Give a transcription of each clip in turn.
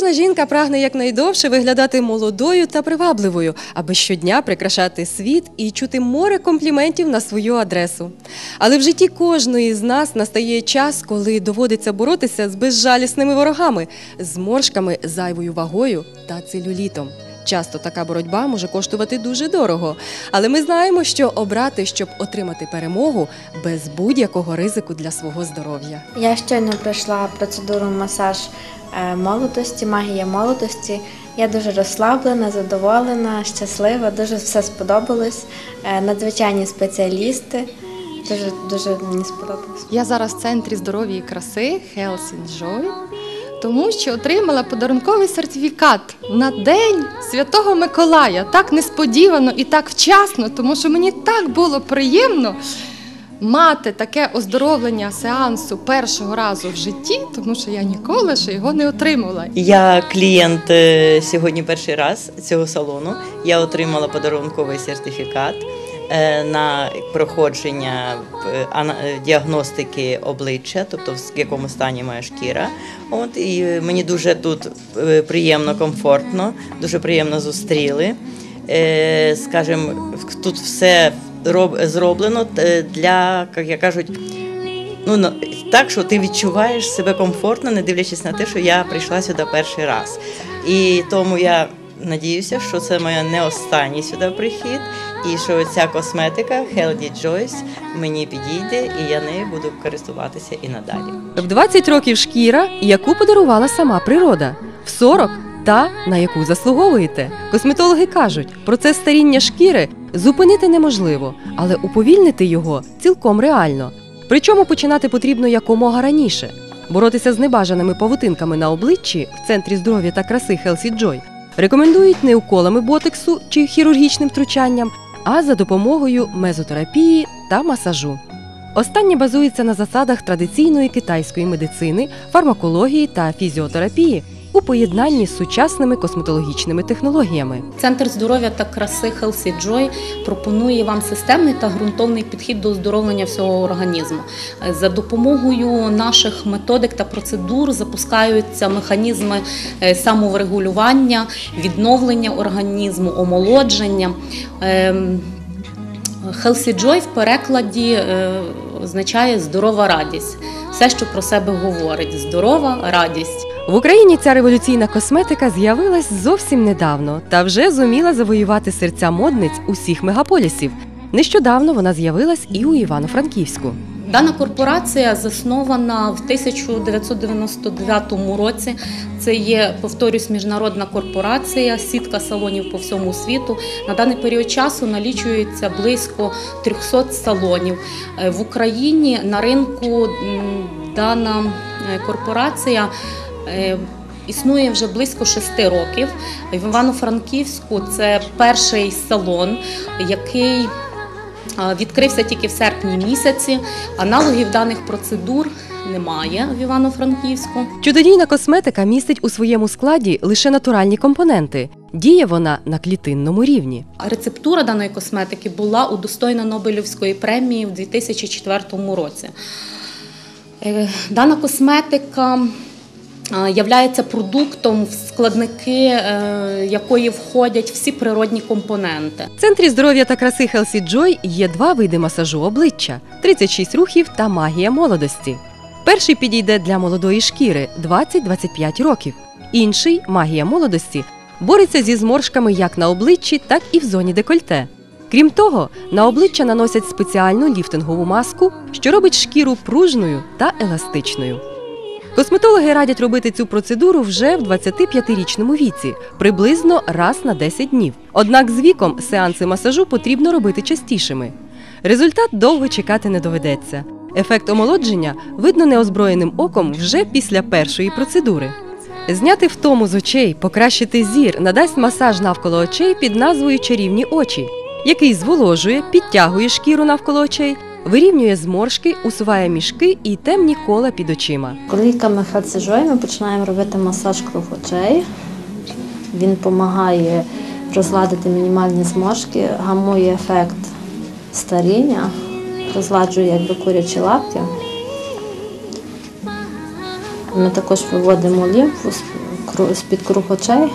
Кожна жінка прагне якнайдовше виглядати молодою та привабливою, аби щодня прикрашати світ і чути море компліментів на свою адресу. Але в житті кожної з нас настає час, коли доводиться боротися з безжалісними ворогами, зморшками, зайвою вагою та целюлітом. Часто така боротьба може коштувати дуже дорого, але ми знаємо, що обрати, щоб отримати перемогу без будь-якого ризику для свого здоров'я. Я щойно пройшла процедуру масаж е, молодості, магія молодості. Я дуже розслаблена, задоволена, щаслива, дуже все сподобалось. Е, Надзвичайні спеціалісти. Дуже дуже мені сподобалось. Я зараз в центрі здоров'я і краси Health and Joy, тому що отримала подарунковий сертифікат на День Святого Миколая. Так несподівано і так вчасно, тому що мені так було приємно мати таке оздоровлення сеансу першого разу в житті, тому що я ніколи ще його не отримувала. Я клієнт е, сьогодні перший раз цього салону. Я отримала подарунковий сертифікат на проходження е, е, діагностики обличчя, тобто в якому стані моя шкіра. От і е, мені дуже тут е, приємно, комфортно, дуже приємно зустріли. Е, Скажем, тут все зроблено е, для, як кажуть, ну так, що ти відчуваєш себе комфортно, не дивлячись на те, що я прийшла сюди перший раз. І тому я надіюся, що це моя не останній сюди прихід, і що ця косметика Healthy Joyce мені підійде, і я нею буду користуватися і надалі. В 20 років шкіра, яку подарувала сама природа, в 40 та на яку заслуговуєте. Косметологи кажуть, процес старіння шкіри зупинити неможливо, але уповільнити його цілком реально. Причому починати потрібно якомога раніше. Боротися з небажаними павутинками на обличчі в центрі здоров'я та краси Healthy Joy рекомендують не уколами ботексу чи хірургічним втручанням, а за допомогою мезотерапії та масажу. Останнє базується на засадах традиційної китайської медицини, фармакології та фізіотерапії у поєднанні з сучасними косметологічними технологіями. Центр здоров'я та краси Healthy Joy пропонує вам системний та ґрунтовний підхід до оздоровлення всього організму. За допомогою наших методик та процедур запускаються механізми е, самоврегулювання, відновлення організму, омолодження. Ем, Healthy Joy в перекладі е, означає здорова радість. Все, що про себе говорить: здорова радість. В Україні ця революційна косметика з'явилась зовсім недавно та вже зуміла завоювати серця модниць усіх мегаполісів. Нещодавно вона з'явилась і у Івано-Франківську. Дана корпорація заснована в 1999 році. Це є, повторюсь, міжнародна корпорація, сітка салонів по всьому світу. На даний період часу налічується близько 300 салонів. Е, В Україні на ринку дана е, корпорація. Е, Існує вже близько шести років. В Івано-Франківську це перший салон, який Відкрився тільки в серпні місяці. Аналогів даних процедур немає в Івано-Франківську. Чудодійна косметика містить у своєму складі лише натуральні компоненти. Діє вона на клітинному рівні. Рецептура даної косметики була удостоєна Нобелівської премії в 2004 році. Е, Дана косметика являється продуктом, в складники е, якої входять всі природні компоненти. В центрі здоров'я та краси Healthy Joy є два види масажу обличчя: 36 рухів та магія молодості. Перший підійде для молодої шкіри 20-25 років. Інший магія молодості бореться зі зморшками як на обличчі, так і в зоні декольте. Крім того, на обличчя наносять спеціальну ліфтингову маску, що робить шкіру пружною та еластичною. Косметологи радять робити цю процедуру вже в 25-річному віці, приблизно раз на 10 днів. Однак з віком сеанси масажу потрібно робити частішими. Результат довго чекати не доведеться. Ефект омолодження видно неозброєним оком вже після першої процедури. Зняти втому з очей, покращити зір надасть масаж навколо очей під назвою Чарівні очі, який зволожує, підтягує шкіру навколо очей, вирівнює зморшки, усуває мішки і темні кола під очима. Колійками хацежой ми починаємо робити масаж круг очей. Він допомагає розгладити мінімальні зморшки, гамує ефект старіння, розгладжує якби курячі лапки. Ми також виводимо лімфу, з-під круг очей.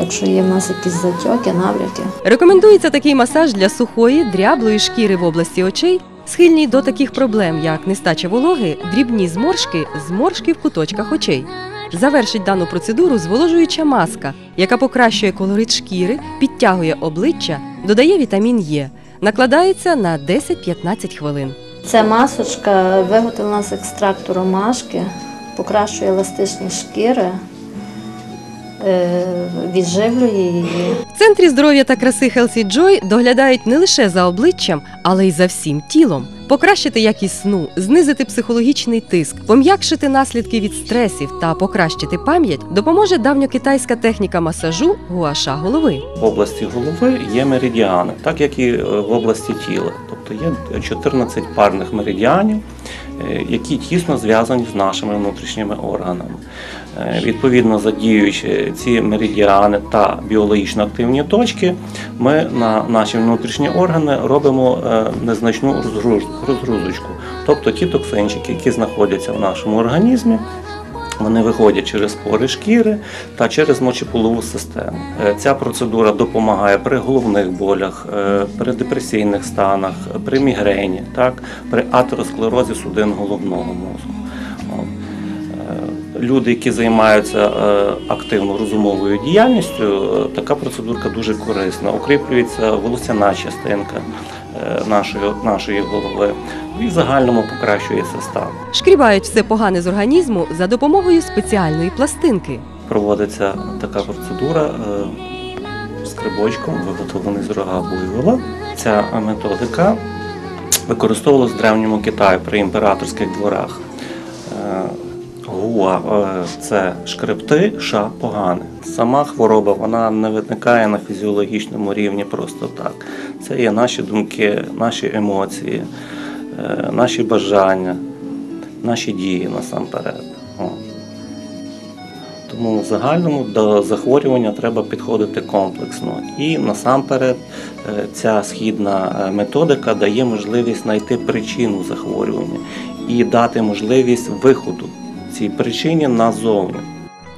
Якщо є в нас якісь затьоки, набряки. Рекомендується такий масаж для сухої, дряблої шкіри в області очей, схильній до таких проблем, як нестача вологи, дрібні зморшки, зморшки в куточках очей. Завершить дану процедуру зволожуюча маска, яка покращує колорит шкіри, підтягує обличчя, додає вітамін Е. Накладається на 10-15 хвилин. Ця масочка виготовлена з екстракту ромашки, покращує еластичність шкіри, відживлює її. В центрі здоров'я та краси Healthy Joy доглядають не лише за обличчям, але й за всім тілом. Покращити якість сну, знизити психологічний тиск, пом'якшити наслідки від стресів та покращити пам'ять допоможе давньокитайська техніка масажу гуаша голови. В області голови є меридіани, так як і е, в області тіла. Тобто є 14 парних меридіанів, е, які тісно зв'язані з нашими внутрішніми органами. Е, Відповідно, задіюючи ці меридіани та біологічно активні точки, ми на наші внутрішні органи робимо е, незначну розгруз- розгрузочку. Тобто ті токсинчики, які знаходяться в нашому організмі, вони виходять через пори шкіри та через мочеполову систему. Е, Ця процедура допомагає при головних болях, е, при депресійних станах, при мігрені, так, при атеросклерозі судин головного мозку. Е, Люди, які займаються активно розумовою діяльністю, така процедурка дуже корисна. Укріплюється волосяна частинка нашої, нашої голови і в загальному покращується стан. Шкрібають все погане з організму за допомогою спеціальної пластинки. проводиться така процедура е, скрибочком, виготовлений з рога буйвола. Ця методика використовувалась в древньому Китаї при імператорських дворах. Гуа е, це шкребти, ша погане. Сама хвороба вона не виникає на фізіологічному рівні просто так. Це є наші думки, наші емоції, е, наші бажання, наші дії насамперед. Тому в загальному до захворювання треба підходити комплексно. І насамперед е, ця східна методика дає можливість знайти причину захворювання і дати можливість виходу цій причині назовні.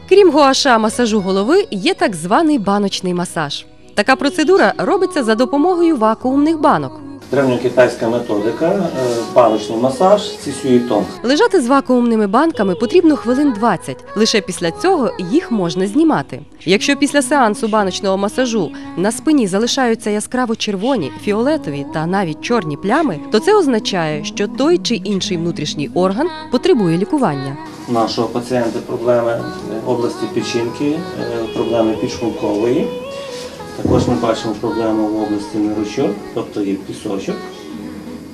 Крім гуаша масажу голови, є так званий баночний масаж. Така процедура робиться за допомогою вакуумних банок. Древньокитайська методика, е, баночний масаж, цісюїтон. Лежати з вакуумними банками потрібно хвилин 20. Лише після цього їх можна знімати. Якщо після сеансу баночного масажу на спині залишаються яскраво червоні, фіолетові та навіть чорні плями, то це означає, що той чи інший внутрішній орган потребує лікування. У нашого пацієнта проблеми е, області печінки, е, проблеми підшлункової. Також ми бачимо проблему в області нирочок, тобто є пісочок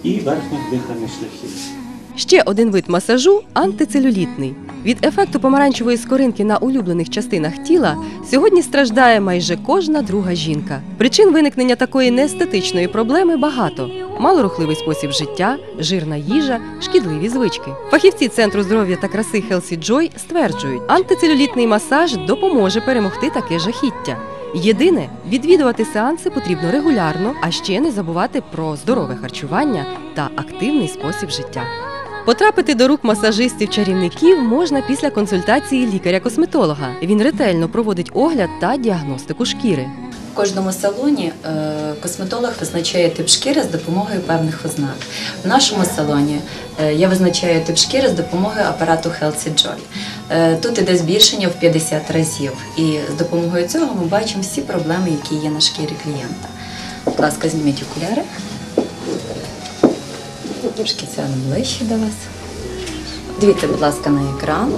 і верхніх дихальних шляхів. Ще один вид масажу антицелюлітний. Від ефекту помаранчевої скоринки на улюблених частинах тіла сьогодні страждає майже кожна друга жінка. Причин виникнення такої неестетичної проблеми багато: малорухливий спосіб життя, жирна їжа, шкідливі звички. Фахівці центру здоров'я та краси Healthy Joy стверджують, антицелюлітний масаж допоможе перемогти таке жахіття. Єдине, відвідувати сеанси потрібно регулярно, а ще не забувати про здорове харчування та активний спосіб життя. Потрапити до рук масажистів-чарівників можна після консультації лікаря-косметолога. Він ретельно проводить огляд та діагностику шкіри. В кожному салоні е, косметолог визначає тип шкіри з допомогою певних ознак. В нашому салоні е, я визначаю тип шкіри з допомогою апарату Healthy Joy. Е, Тут іде збільшення в 50 разів, і з допомогою цього ми бачимо всі проблеми, які є на шкірі клієнта. Будь ласка, зніміть окуляри. Трошки сяду ближче до вас. Дивіться, будь ласка, на екран.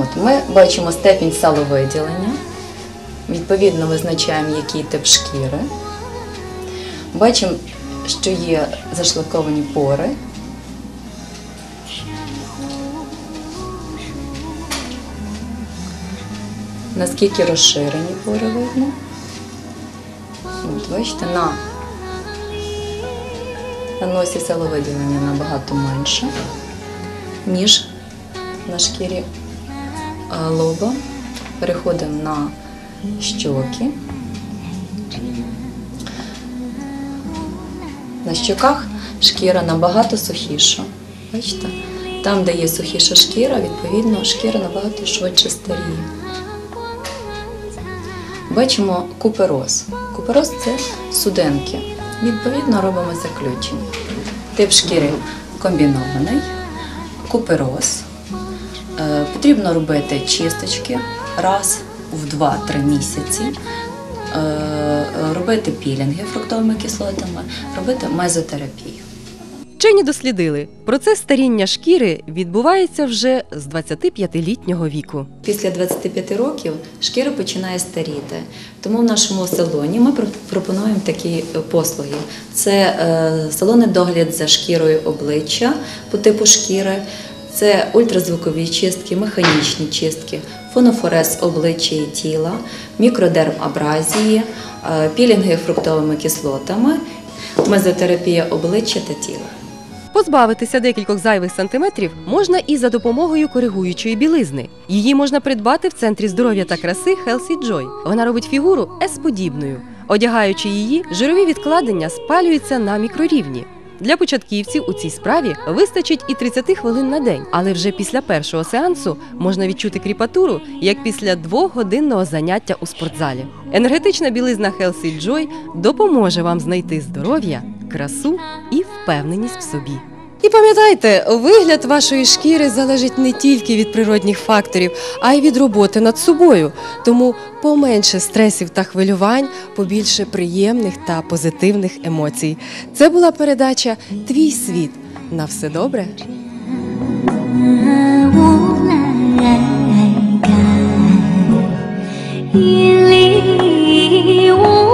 От, ми бачимо степінь саловиділення. Відповідно, визначаємо, який тип шкіри. Бачимо, що є зашлаковані пори. Наскільки розширені пори видно. От, бачите, на, на носі саловиділення набагато менше, ніж на шкірі лоба. Переходимо на щоки. На щоках шкіра набагато сухіша. Бачите? Там, де є сухіша шкіра, відповідно, шкіра набагато швидше старіє. Бачимо купероз. Купероз це суденки. Відповідно, робимо заключення. Тип шкіри комбінований, купероз. Е, Потрібно робити чисточки раз в 2-3 місяці, е, робити пілінги фруктовими кислотами, робити мезотерапію. Вчені дослідили, процес старіння шкіри відбувається вже з 25-літнього віку. Після 25 років шкіра починає старіти. Тому в нашому салоні ми про- пропонуємо такі е, послуги: це е, салонний догляд за шкірою обличчя по типу шкіри, це ультразвукові чистки, механічні чистки, фонофорез обличчя і тіла, мікродермабразії, е, пілінги фруктовими кислотами, мезотерапія обличчя та тіла. Позбавитися декількох зайвих сантиметрів можна і за допомогою коригуючої білизни. Її можна придбати в центрі здоров'я та краси Healthy Joy. Вона робить фігуру С-подібною. Одягаючи її, жирові відкладення спалюються на мікрорівні. Для початківців у цій справі вистачить і 30 хвилин на день, але вже після першого сеансу можна відчути кріпатуру, як після двохгодинного заняття у спортзалі. Енергетична білизна Healthy Joy допоможе вам знайти здоров'я, красу і впевненість в собі. І пам'ятайте, вигляд вашої шкіри залежить не тільки від природних факторів, а й від роботи над собою. Тому поменше стресів та хвилювань, побільше приємних та позитивних емоцій. Це була передача Твій світ на все добре. you